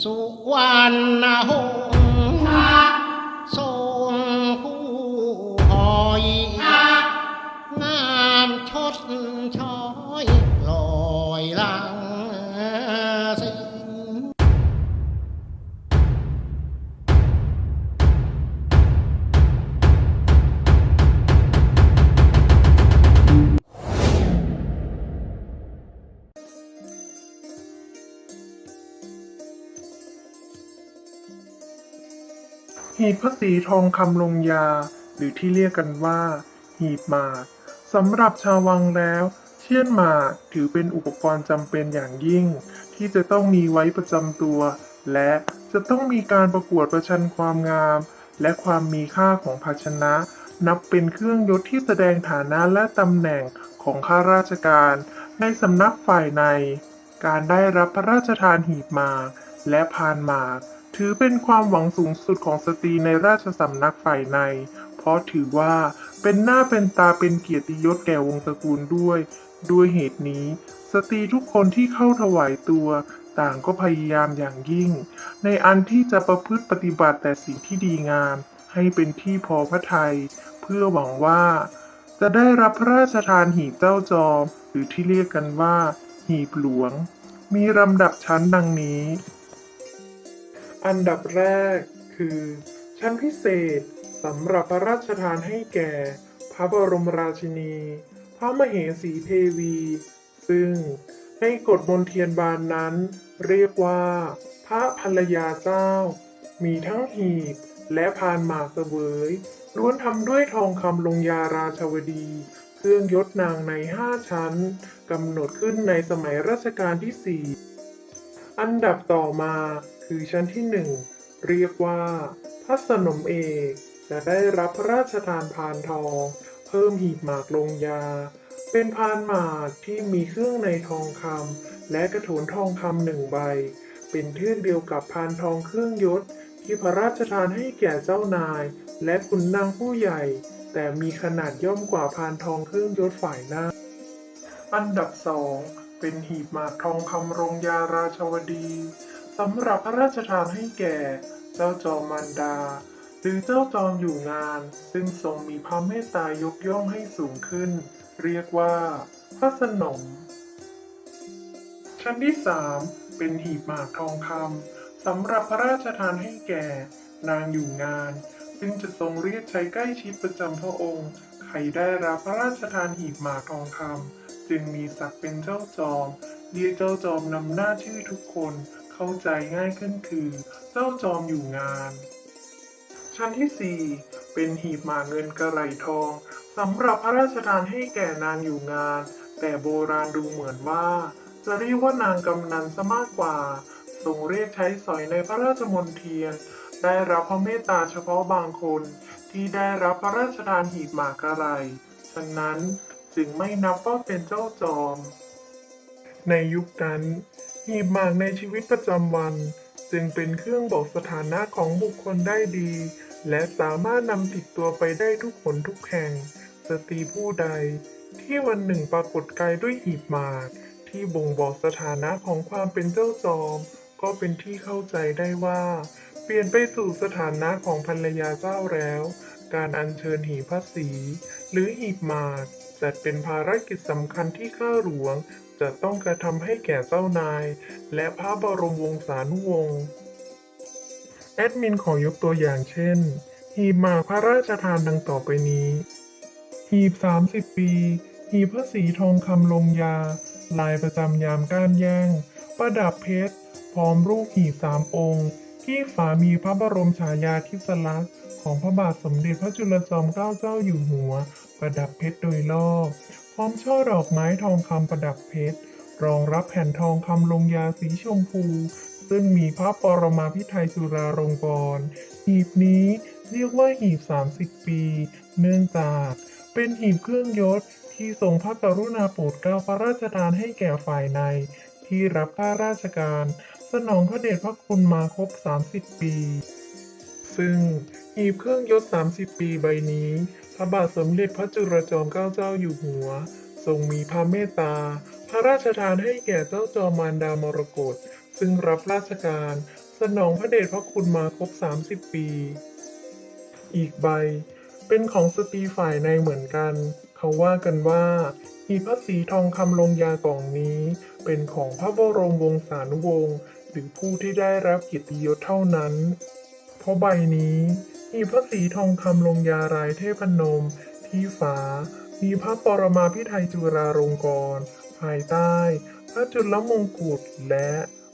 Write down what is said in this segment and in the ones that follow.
สุวรรณหง หีบพระศรีทองคำลงยา หรือที่เรียกกันว่า หีบหมากสำหรับชาววังแล้ว เชี่ยนหมากถือเป็นอุปกรณ์จำเป็นอย่างยิ่ง ที่จะต้องมีไว้ประจำตัว และจะต้องมีการประกวดประชันความงาม และความมีค่าของภาชนะ นับเป็นเครื่องยศที่แสดงฐานะและตำแหน่งของข้าราชการ ในสำนักฝ่ายใน การได้รับพระราชทานหีบหมากและพานหมาก ถือเป็นความหวังสูงสุดของสตรีในราชสำนักฝ่ายใน เพราะถือว่าเป็นหน้าเป็นตาเป็นเกียรติยศแก่วงตระกูลด้วย ด้วยเหตุนี้ สตรีทุกคนที่เข้าถวายตัวต่างก็พยายามอย่างยิ่ง ในอันที่จะประพฤติปฏิบัติแต่สิ่งที่ดีงาม ให้เป็นที่พอพระทัยเพื่อหวังว่า จะได้รับพระราชทานหีบเจ้าจอม หรือที่เรียกกันว่า หีบหลวง มีลำดับชั้นดังนี้ อันดับแรกคือ ชั้นพิเศษสำหรับพระราชทานให้แก่ พระบรมราชินี พระมเหสีเทวี ซึ่งในกฎมนเทียนบานนั้น เรียกว่า พระภรรยาเจ้า มีทั้งหีบและพานหมากเสวยล้วนทำด้วยทองคำลงยาราชวดี เครื่องยศนางในห้าชั้นกำหนดขึ้นในสมัยรัชกาลที่สี่อันดับต่อมา คือชั้นที่หนึ่งเรียกว่าพระสนมเอกจะได้รับพระราชทานพานทอง เพิ่มหีบหมากลงยา เป็นพานหมากที่มีเครื่องในทองคำและกระโถนทองคำหนึ่งใบ เป็นเทื่นเดียวกับพานทองเครื่องยศที่พระราชทานให้แก่เจ้านาย และขุนนางผู้ใหญ่ แต่มีขนาดย่อมกว่าพานทองเครื่องยศฝ่ายหน้า อันดับสองเป็นหีบหมากทองคำรงยาราชวดี สำหรับพระราชทานให้แก่ เจ้าจอมมารดา หรือเจ้าจอมอยู่งาน ซึ่งทรงมีพระเมตตายกย่องให้สูงขึ้น เรียกว่า พระสนม ชั้นที่สามเป็นหีบหมากทองคำสำหรับพระราชทานให้แก่ นางอยู่งาน ซึ่งจะทรงเรียกใช้ใกล้ชิดประจำพระองค์ ใครได้รับพระราชทานหีบหมากทองคำจึงมีศักดิ์เป็นเจ้าจอมเรียกเจ้าจอมนำหน้าชื่อทุกคน เข้าใจง่ายขึ้นคือ เจ้าจอมอยู่งาน ชั้นที่ 4 เป็นหีบหมาเงินกระไหลทองสำหรับพระราชทานให้แก่นางอยู่งาน แต่โบราณดูเหมือนว่า จะเรียกว่านางกำนันซะมากกว่าทรงเรียกใช้สอยในพระราชมนเทียน ได้รับพระเมตตาเฉพาะบางคนที่ได้รับพระราชทานหีบหมากกระไร ฉะนั้นจึงไม่นับว่าเป็นเจ้าจอม ในยุคนั้น หีบหมากในชีวิตประจำวัน จึงเป็นเครื่องบอกสถานะของบุคคลได้ดี และสามารถนำติดตัวไปได้ทุกหนทุกแห่ง สตรีผู้ใด ที่วันหนึ่งปรากฏกายด้วยหีบหมาก ที่บ่งบอกสถานะของความเป็นเจ้าจอม ก็เป็นที่เข้าใจได้ว่า เปลี่ยนไปสู่สถานะของภรรยาเจ้าแล้ว การอัญเชิญหีบพระศรีหรือหีบหมากจัดเป็นภารกิจสำคัญที่ข้าหลวง จะต้องกระทำให้แก่เจ้านาย และพระบรมวงศานุวงศ์ แอดมินขอยกตัวอย่างเช่น หีบหมากพระราชทานดังต่อไปนี้ หีบ 30 ปี หีบพระศรีทองคำลงยา ลายประจำยามก้านแย่ง ประดับเพชร พร้อมรูปหีบสามองค์ ที่ฝามีพระบรมฉายาธิสลักษณ์ของพระบาทสมเด็จพระจุลจอมเกล้าเจ้าอยู่หัว ประดับเพชรโดยรอบ อมช่อดอกไม้ทองคำประดับเพชร รองรับแผ่นทองคำลงยาสีชมพู ซึ่งมีพระปรมาภิไธยจุฬาลงกรณ์หีบนี้เรียกว่าหีบ 30 ปี เนื่องจากเป็นหีบเครื่องยศที่ทรงพระกรุณาโปรดเกล้าพระราชทานให้แก่ฝ่ายใน ที่รับข้าราชการ สนองพระเดชพระคุณมาครบ 30 ปี ซึ่งหีบเครื่องยศ 30 ปีใบนี้ พระบาทสมเด็จพระจุลจอมเกล้าเจ้าอยู่หัว ทรงมีพระเมตตา พระราชทานให้แก่เจ้าจอมมารดามรกตซึ่งรับราชการ สนองพระเดชพระคุณมาครบ 30 ปี อีกใบ เป็นของสตรีฝ่ายในเหมือนกัน เขาว่ากันว่าหีบพระศรีทองคำลงยากล่องนี้ เป็นของพระบรมวงศานุวงศ์หรือผู้ที่ได้รับเกียรติยศเท่านั้น เพราะใบนี้มีพระศรีทองคำลงยารายเทพนม ที่ฝามีพระปรมาภิไธยจุฬาลงกรณ์ภายใต้ พระจุลมงกุฎและ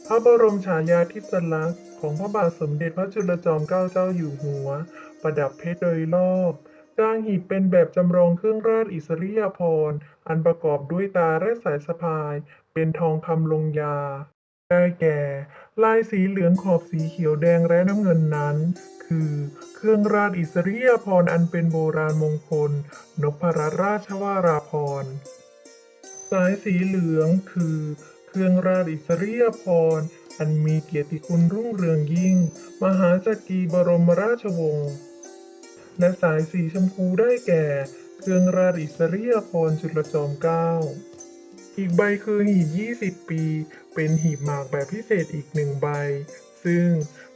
พระบรมฉายาธิสลักษณ์ของพระบาทสมเด็จพระจุลจอมเกล้าเจ้าอยู่หัว ประดับเพชรโดยรอบกลางหีบเป็นแบบจำลองเครื่องราชอิสริยาภรณ์อันประกอบด้วยตาและสายสะพาย เป็นทองคำลงยา ได้แก่ ลายสีเหลืองขอบสีเขียวแดงและน้ำเงินนั้น คือ เครื่องราชอิสริยาภรณ์อันเป็นโบราณมงคล นพรัตนราชวาราภรณ์สายสีเหลืองคือ เครื่องราชอิสริยาภรณ์อันมีเกียรติคุณรุ่งเรืองยิ่ง มหาจักรีบรมราชวงศ์และสายสีชมพูได้แก่ เครื่องราชอิสริยาภรณ์จุลจอมเกล้า อีกใบคือหีบ 20 ปี เป็นหีบหมากแบบพิเศษอีกหนึ่งใบ ซึ่ง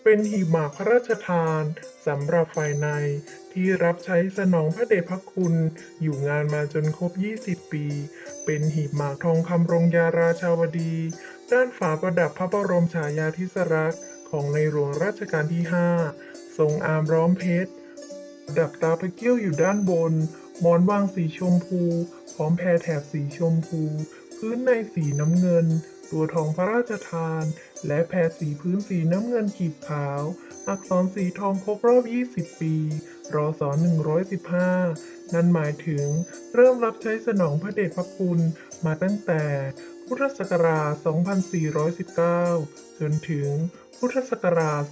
เป็นหีบหมากพระราชทานสำหรับฝ่ายในที่รับใช้สนองพระเดชพระคุณ อยู่งานมาจนครบ 20 ปี เป็นหีบหมากทองคำรงยาราชาวดี ด้านฝาประดับพระบรมฉายาธิสลักษ์ของในหลวงรัชกาลที่ 5 ทรงอามร้อมเพชรประดับตาพระเกี้ยวอยู่ด้านบนหมอนวางสีชมพู พร้อมแพรแถบสีชมพู พื้นในสีน้ำเงิน ตัวทองพระราชทาน และแพรสีพื้นสีน้ำเงินขีดขาว อักษรสีทองครบรอบ 20 ปี รอศ115 นั่นหมายถึงเริ่มรับใช้สนองพระเดชพระคุณมาตั้งแต่พุทธศักราช 2419 จนถึงพุทธศักราช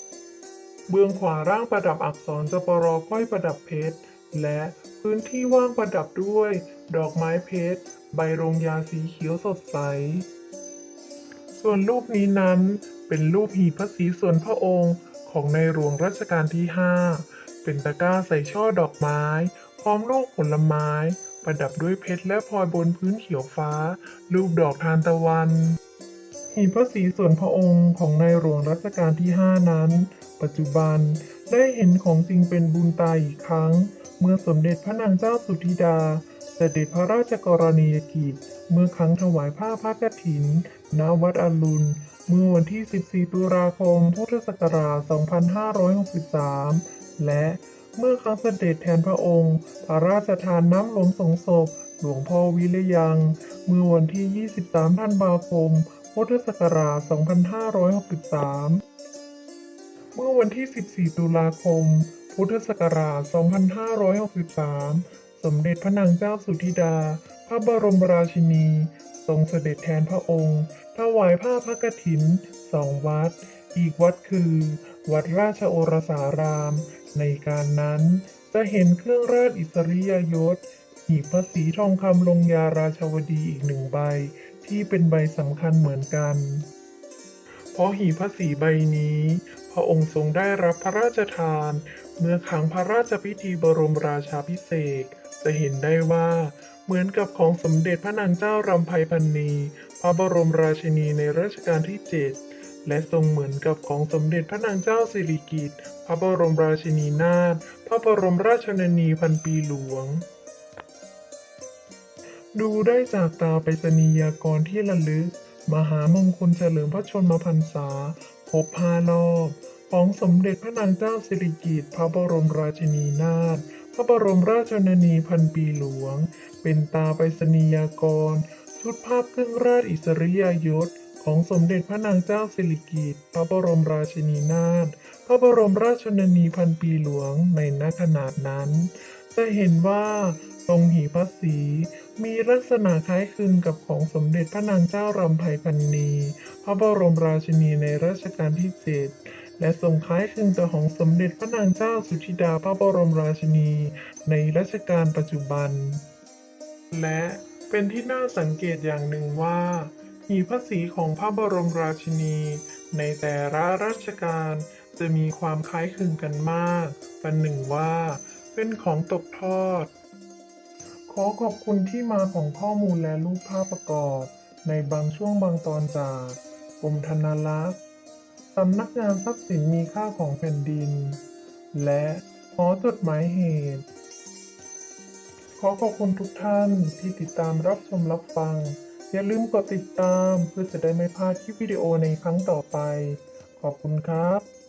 2439 เบื้องขวาร่างประดับอักษรจปรก้อยประดับเพชร และพื้นที่ว่างประดับด้วย ดอกไม้เพชร ใบรงยาสีเขียวสดใส ส่วนรูปนี้นั้นเป็นรูปหีบพระศรีส่วนพระองค์ของในหลวงรัชกาลที่ 5 เป็นตะกร้าใส่ช่อดอกไม้ พร้อมลูกผลไม้ ประดับด้วยเพชรและพลอยบนพื้นเขียวฟ้า รูปดอกทานตะวันหีบพระศรีส่วนพระองค์ของในหลวงรัชกาลที่ 5 นั้น ปัจจุบันได้เห็นของจริงเป็นบุญตาอีกครั้ง เมื่อสมเด็จพระนางเจ้าสุธิดา เสด็จพระราชกรณียกิจ เมื่อครั้งถวายผ้าพระกฐิน ณ วัดอรุณ เมื่อวันที่ 14 ตุลาคม พุทธศักราช 2563 และเมื่อครั้งเสด็จแทนพระองค์ พระราชทานน้ำหลวงสงศพ หลวงพ่อวิริยัง เมื่อวันที่ 23 ธันวาคม พุทธศักราช 2563 เมื่อวันที่ 14 ตุลาคม พุทธศักราช 2563 สมเด็จพระนางเจ้าสุธิดา พระบรมราชินี ทรงเสด็จแทนพระองค์ ถวายผ้าพระกฐินสองวัด อีกวัดคือ วัดราชโอรสาราม ในการนั้นจะเห็นเครื่องราชอิสริยยศหีบพระศรีทองคำลงยาราชาวดีอีกหนึ่งใบ ที่เป็นใบสำคัญเหมือนกัน เพราะหีบพระศรีใบนี้ พระองค์ทรงได้รับพระราชทาน เมื่อครั้งพระราชพิธีบรมราชาพิเศษ จะเห็นได้ว่าเหมือนกับของสมเด็จพระนางเจ้ารำไพพันนีพระบรมราชินีในรัชกาลที่ 7 และทรงเหมือนกับของสมเด็จพระนางเจ้าสิริกิติ์พระบรมราชินีนาถพระบรมราชชนนีพันปีหลวง ดูได้จากตาไปรษณียากรที่ระลึก มหามงคลเฉลิมพระชนมพรรษาครบห้ารอบของสมเด็จพระนางเจ้าสิริกิติ์พระบรมราชินีนาถ ระบรมราชชนนีพันปีหลวง เป็นตาไปรษณียากร ชุดภาพเครื่องราชอิสริยยศของสมเด็จพระนางเจ้าสิริกิติ์พระบรมราชินีนาถ พระบรมราชชนนีพันปีหลวงในณขนาดนั้น จะเห็นว่าตรงหีพระศรีมีลักษณะคล้ายคลึงกับของสมเด็จพระนางเจ้ารำไพพันนี พระบรมราชินีในรัชกาลที่เจ็ด และทรงคล้ายคลึงกับของสมเด็จพระนางเจ้าสุธิดาพระบรมราชินี ในรัชกาลปัจจุบัน และเป็นที่น่าสังเกตอย่างหนึ่งว่าหีพระศรีของพระบรมราชินี ในแต่ละรัชกาลจะมีความคล้ายคลึงกันมากประหนึ่งว่าเป็นของตกทอด ขอขอบคุณที่มาของข้อมูลและรูปภาพประกอบ ในบางช่วงบางตอนจากกรมธนารักษ์ำนักงานทรัพย์สินมีค่าของแผ่นดิน และหอจดหมายเหตุ ขอขอบคุณทุกท่านที่ติดตามรับชมรับฟัง อย่าลืมกดติดตามเพื่อจะได้ไม่พลาดคลิปวิดีโอในครั้งต่อไป ขอบคุณครับ